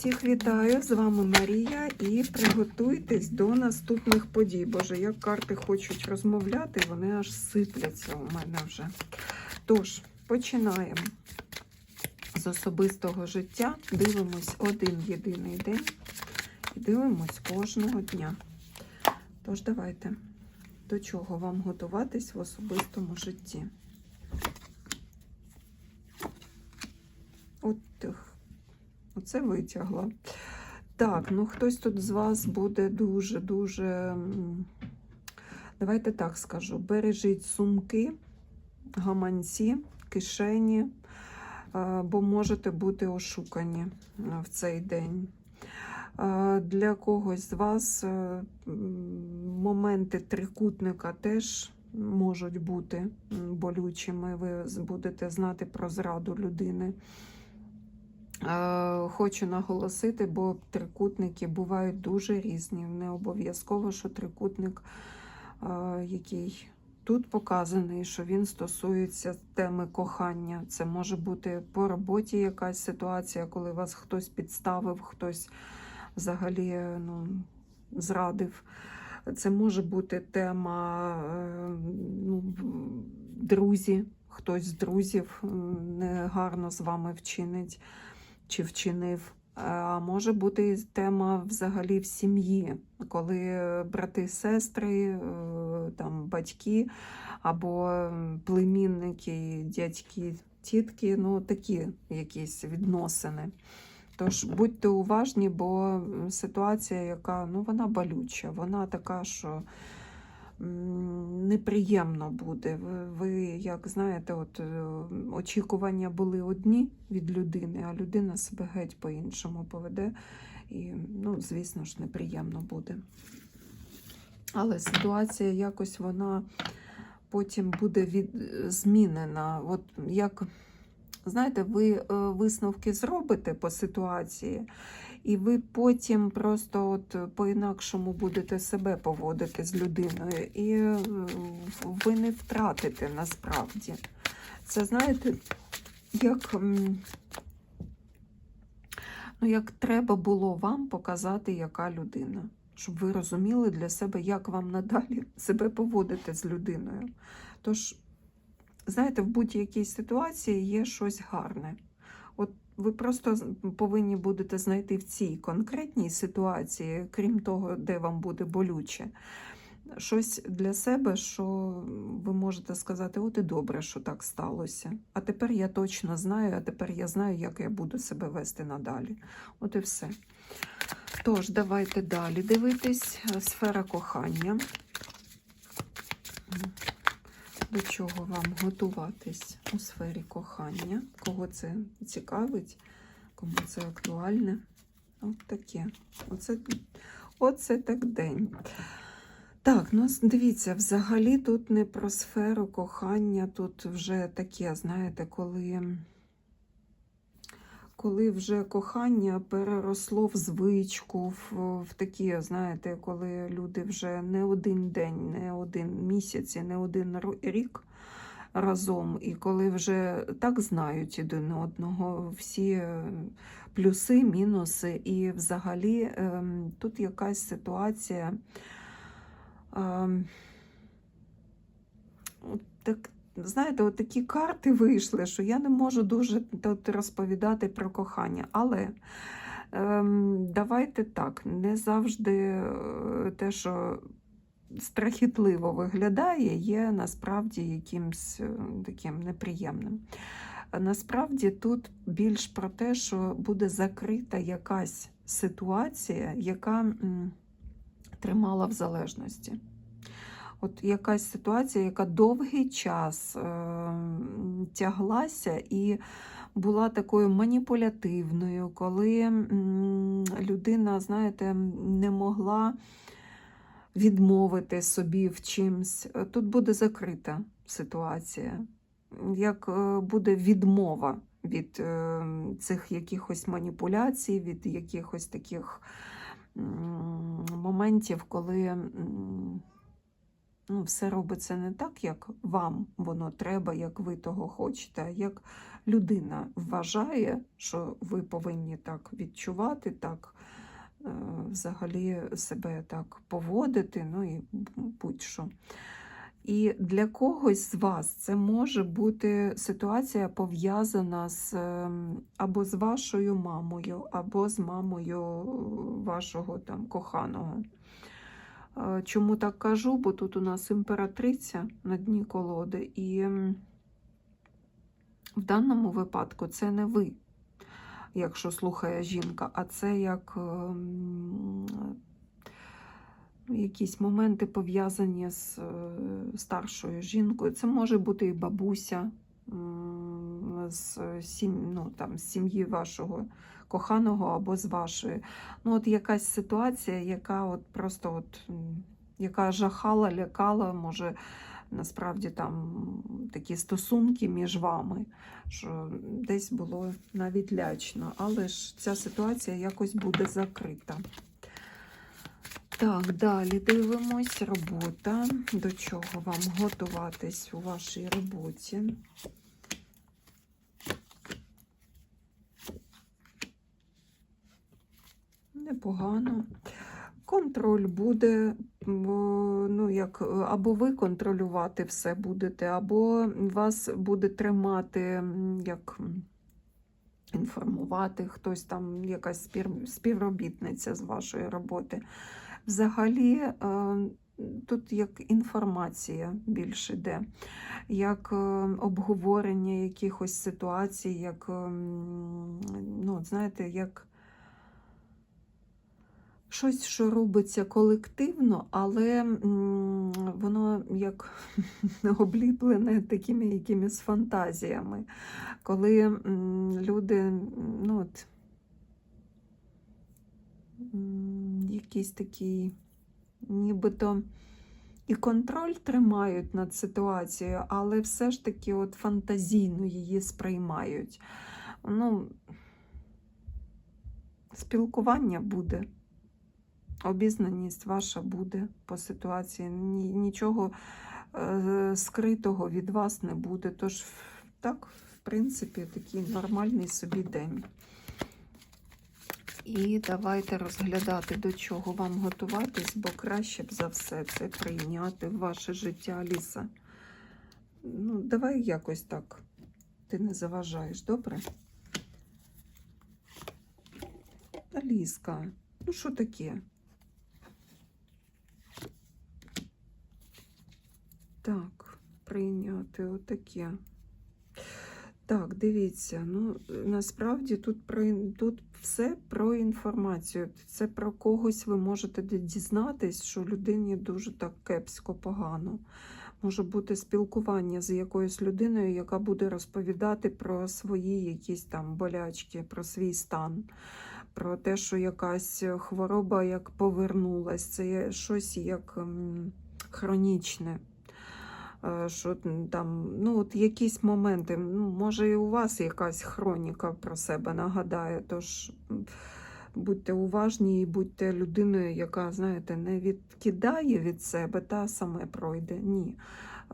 Всіх вітаю! З вами Марія і приготуйтесь до наступних подій. Боже, як карти хочуть розмовляти, вони аж сипляться у мене вже. Тож, починаємо з особистого життя. Дивимось один єдиний день і дивимось кожного дня. Тож, давайте, до чого вам готуватись в особистому житті. От. Оце витягла. Так, ну хтось тут з вас буде дуже-дуже. Давайте так скажу: бережіть сумки, гаманці, кишені, е, бо можете бути ошукані е, в цей день. Е, Для когось з вас моменти трикутника теж можуть бути болючими. Ви будете знати про зраду людини. Е, Хочу наголосити, бо трикутники бувають дуже різні. Не обов'язково, що трикутник, е, який тут показаний, що він стосується теми кохання. Це може бути по роботі якась ситуація, коли вас хтось підставив, хтось взагалі е, ну, зрадив. Це може бути тема ну, друзі, хтось з друзів негарно з вами вчинить чи вчинив. А може бути тема взагалі в сім'ї, коли е, брати, сестри, е, там батьки або племінники, дядьки, тітки, ну такі якісь відносини. Тож будьте уважні, бо ситуація, яка ну, вона болюча, вона така, що неприємно буде. Ви, як знаєте, от е, очікування були одні від людини, а людина себе геть по-іншому поведе. І, ну, звісно ж, неприємно буде. Але ситуація якось вона потім буде від... змінена. От як, знаєте, ви е, висновки зробите по ситуації, і ви потім просто от по-інакшому будете себе поводити з людиною, і е, ви не втратите насправді. Це знаєте, як, ну, як треба було вам показати, яка людина. Щоб ви розуміли для себе, як вам надалі себе поводити з людиною. Тож, знаєте, в будь-якій ситуації є щось гарне. От ви просто повинні будете знайти в цій конкретній ситуації, крім того, де вам буде болюче, щось для себе, що ви можете сказати: от і добре, що так сталося. А тепер я точно знаю, а тепер я знаю, як я буду себе вести надалі. От і все. Тож, давайте далі дивитись. Сфера кохання. До чого вам готуватись у сфері кохання? Кого це цікавить, кому це актуальне? От таке. Оце, оце так день. Так, ну дивіться, взагалі тут не про сферу кохання, тут вже таке, знаєте, коли, коли вже кохання переросло в звичку, в, в такі, знаєте, коли люди вже не один день, не один місяць, і не один рік разом, і коли вже так знають один одного, всі е, плюси, мінуси, і взагалі ем, тут якась ситуація. Ем, так, знаєте, от такі карти вийшли, що я не можу дуже тут розповідати про кохання. Але ем, давайте так, не завжди е, те, що страхітливо виглядає, є насправді якимсь е, таким неприємним. Насправді тут більш про те, що буде закрита якась ситуація, яка тримала в залежності. От якась ситуація, яка довгий час е, тяглася і була такою маніпулятивною, коли м, людина, знаєте, не могла відмовити собі в чимсь. Тут буде закрита ситуація, як е, буде відмова від е, цих якихось маніпуляцій, від якихось таких м, моментів, коли м, ну, все робиться не так, як вам воно треба, як ви того хочете, а як людина вважає, що ви повинні так відчувати, так е, взагалі себе так поводити, ну і будь-що. І для когось з вас це може бути ситуація пов'язана з ем, або з вашою мамою, або з мамою вашого там коханого. Е, Чому так кажу? Бо тут у нас імператриця на дні колоди, і в даному випадку це не ви, якщо слухає жінка, а це як ем, якісь моменти пов'язані з е, старшою жінкою. Це може бути і бабуся з сім, ну, там, з сім'ї вашого коханого або з вашої. Ну, от якась ситуація, яка от просто от, яка жахала, лякала, може. Насправді там такі стосунки між вами, що десь було навіть лячно, але ж ця ситуація якось буде закрита. Так, далі дивимось робота. До чого вам готуватись у вашій роботі? Непогано. Контроль буде, ну, як, або ви контролювати все будете, або вас буде тримати, як інформувати хтось там, якась співробітниця з вашої роботи. Взагалі, е, тут як інформація більше йде, як е, обговорення якихось ситуацій, як, ем, ну, знаєте, як щось, що робиться колективно, але воно як обліплене такими якимись фантазіями, коли люди, ну, от, якийсь такий, нібито і контроль тримають над ситуацією, але все ж таки от фантазійно її сприймають. Ну, спілкування буде. Обізнаність ваша буде по ситуації. Ні, нічого е, скритого від вас не буде. Тож, так, в принципі, такий нормальний собі день. І давайте розглядати, до чого вам готуватись, бо краще б за все це прийняти в ваше життя, Ліса. Ну, давай якось так. Ти не заважаєш, добре? Аліска, ну що таке? Так, прийняти отаке. Так, дивіться, ну насправді тут про тут все про інформацію. Це про когось ви можете дізнатись, що людині дуже так кепсько погано. Може бути спілкування з якоюсь людиною, яка буде розповідати про свої якісь там болячки, про свій стан, про те, що якась хвороба як повернулась, це щось як хронічне. Е, Що там, ну, от якісь моменти, ну, може, і у вас якась хроніка про себе нагадає. Тож будьте уважні і будьте людиною, яка, знаєте, не відкидає від себе та саме пройде. Ні.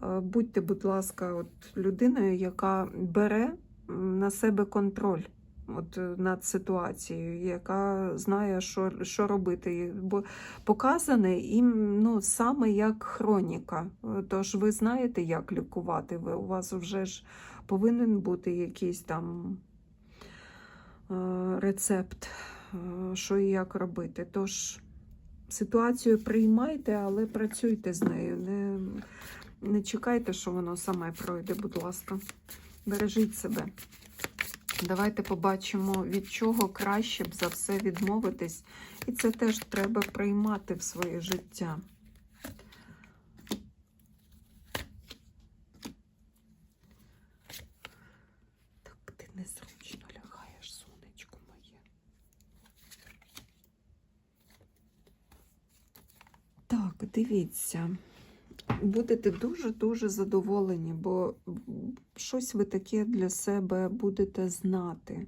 Е, Будьте, будь ласка, от людиною, яка бере на себе контроль. От е, над ситуацією, яка знає, що, що робити. Бо показане їм ну, саме як хроніка. Тож ви знаєте, як лікувати. Ви, у вас вже ж повинен бути якийсь там е, рецепт, е, що і як робити. Тож ситуацію приймайте, але працюйте з нею. Не, не чекайте, що воно саме пройде, будь ласка. Бережіть себе. Давайте побачимо, від чого краще б за все відмовитись. І це теж треба приймати в своє життя. Так, ти незручно лягаєш, сонечко моє. Так, дивіться. Будете дуже-дуже задоволені, бо щось ви таке для себе будете знати.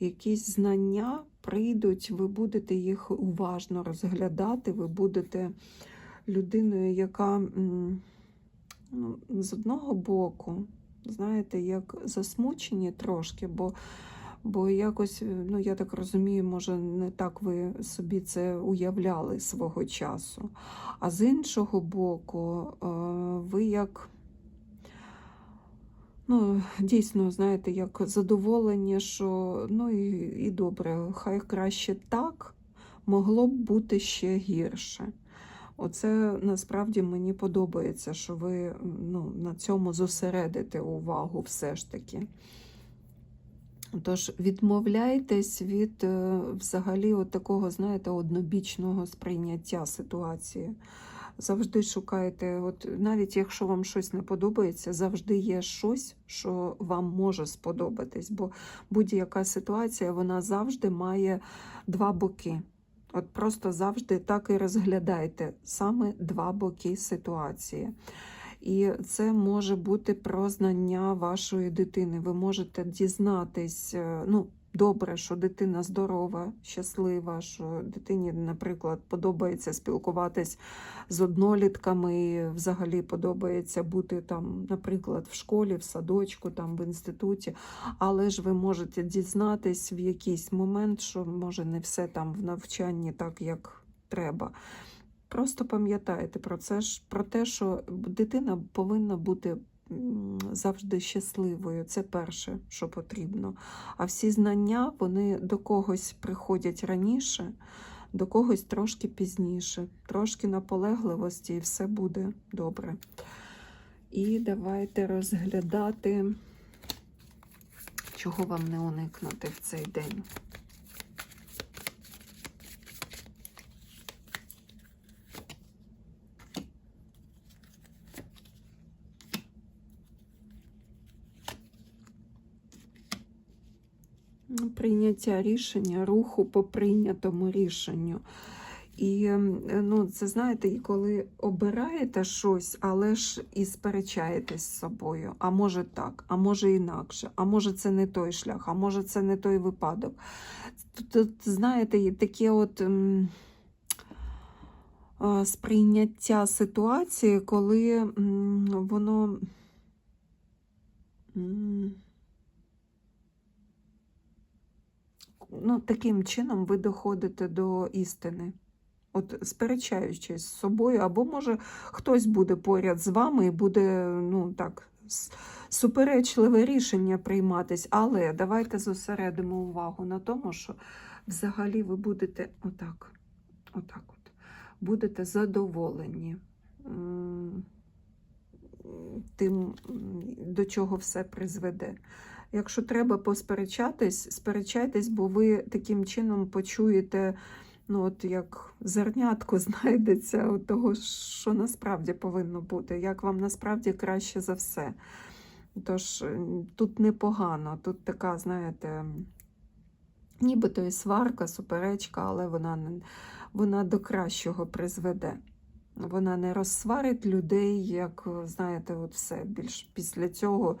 Якісь знання прийдуть, ви будете їх уважно розглядати, ви будете людиною, яка ну, з одного боку, знаєте, як засмучені трошки, бо, бо якось, ну я так розумію, може, не так ви собі це уявляли свого часу. А з іншого боку, е, ви як. Ну, дійсно, знаєте, як задоволення, що ну і, і добре, хай краще так, могло б бути ще гірше. Оце насправді мені подобається, що ви ну, на цьому зосередите увагу все ж таки. Тож відмовляйтесь від е, взагалі от такого, знаєте, однобічного сприйняття ситуації. Завжди шукайте, от навіть якщо вам щось не подобається, завжди є щось, що вам може сподобатись. Бо будь-яка ситуація вона завжди має два боки. От просто завжди так і розглядайте саме два боки ситуації. І це може бути про знання вашої дитини. Ви можете дізнатись, е, ну, добре, що дитина здорова, щаслива, що дитині, наприклад, подобається спілкуватись з однолітками, взагалі подобається бути там, наприклад, в школі, в садочку, там в інституті. Але ж ви можете дізнатись в якийсь момент, що може не все там в навчанні так, як треба. Просто пам'ятайте про це про те, що дитина повинна бути завжди щасливою. Це перше, що потрібно. А всі знання вони до когось приходять раніше, до когось трошки пізніше, трошки наполегливості, і все буде добре. І давайте розглядати, чого вам не уникнути в цей день. Прийняття рішення, руху по прийнятому рішенню. І ем, ну, це знаєте, і коли обираєте щось, але ж і сперечаєтесь з собою. А може так, а може інакше, а може це не той шлях, а може це не той випадок. Тут, знаєте, таке от м, а, сприйняття ситуації, коли воно. м, ну, таким чином ви доходите до істини. От сперечаючись з собою, або може хтось буде поряд з вами і буде, ну так, суперечливе рішення прийматись. Але давайте зосередимо увагу на тому, що взагалі ви будете отак, отак от, будете задоволені тим, до чого все призведе. Якщо треба посперечатись, сперечайтесь, бо ви таким чином почуєте, ну от як зернятко знайдеться от того, що насправді повинно бути, як вам насправді краще за все. Тож тут непогано, тут така, знаєте, нібито і сварка, суперечка, але вона, вона до кращого призведе. Вона не розсварить людей, як, знаєте, от все. Більш після цього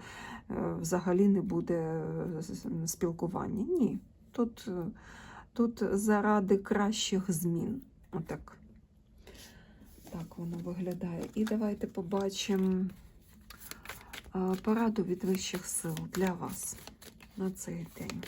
е, взагалі не буде е, спілкування. Ні. Тут, е, тут заради кращих змін. Отак. Так воно виглядає. І давайте побачимо е, пораду від вищих сил для вас на цей день.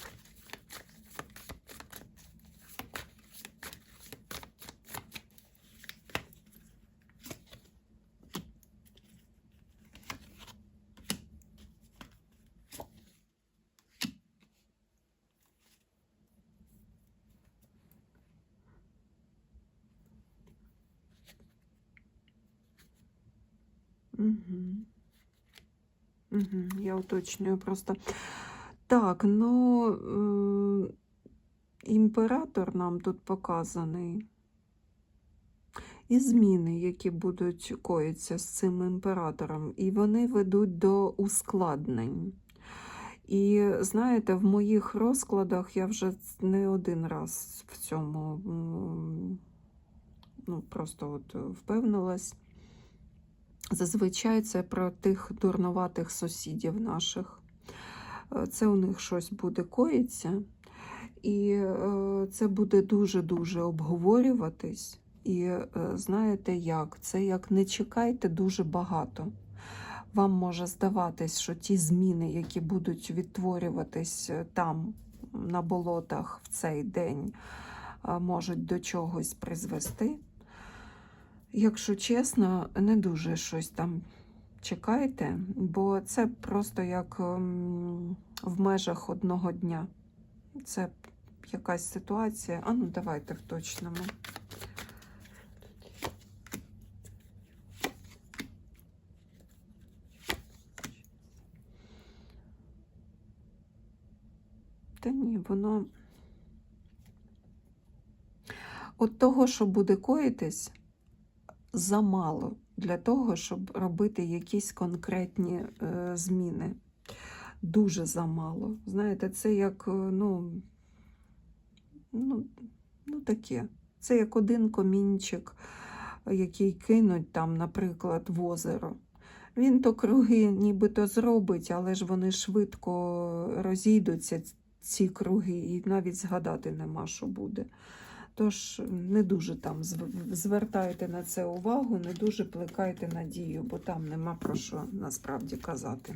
Я уточнюю просто. Так, ну е, імператор нам тут показаний. І зміни, які будуть коїться з цим імператором, і вони ведуть до ускладнень. І знаєте, в моїх розкладах я вже не один раз в цьому ну, просто от впевнилась. Зазвичай це про тих дурнуватих сусідів наших. Е, Це у них щось буде коїться, і е, це буде дуже-дуже обговорюватись. І е, знаєте як? Це як не чекайте дуже багато. Вам може здаватись, що ті зміни, які будуть відтворюватись там, на болотах в цей день, можуть до чогось призвести. Якщо чесно, не дуже щось там чекайте, бо це просто як ем, в межах одного дня. Це якась ситуація. А ну давайте вточнемо. Та ні, воно. От того, що буде коїтись, замало для того, щоб робити якісь конкретні е, зміни. Дуже замало. Знаєте, це як, е, ну, ну, ну таке. Це як один комінчик, який кинуть там, наприклад, в озеро. Він то круги нібито зробить, але ж вони швидко розійдуться, ці круги, і навіть згадати нема, що буде. Тож не дуже там звертайте на це увагу, не дуже плекайте надію, бо там нема про що насправді казати.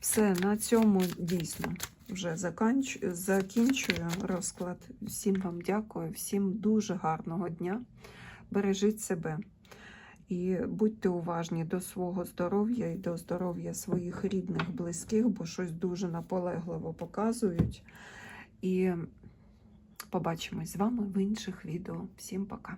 Все, на цьому дійсно вже закінчую розклад. Всім вам дякую, всім дуже гарного дня. Бережіть себе і будьте уважні до свого здоров'я і до здоров'я своїх рідних, близьких, бо щось дуже наполегливо показують. І побачимось з вами в інших відео. Всім пока!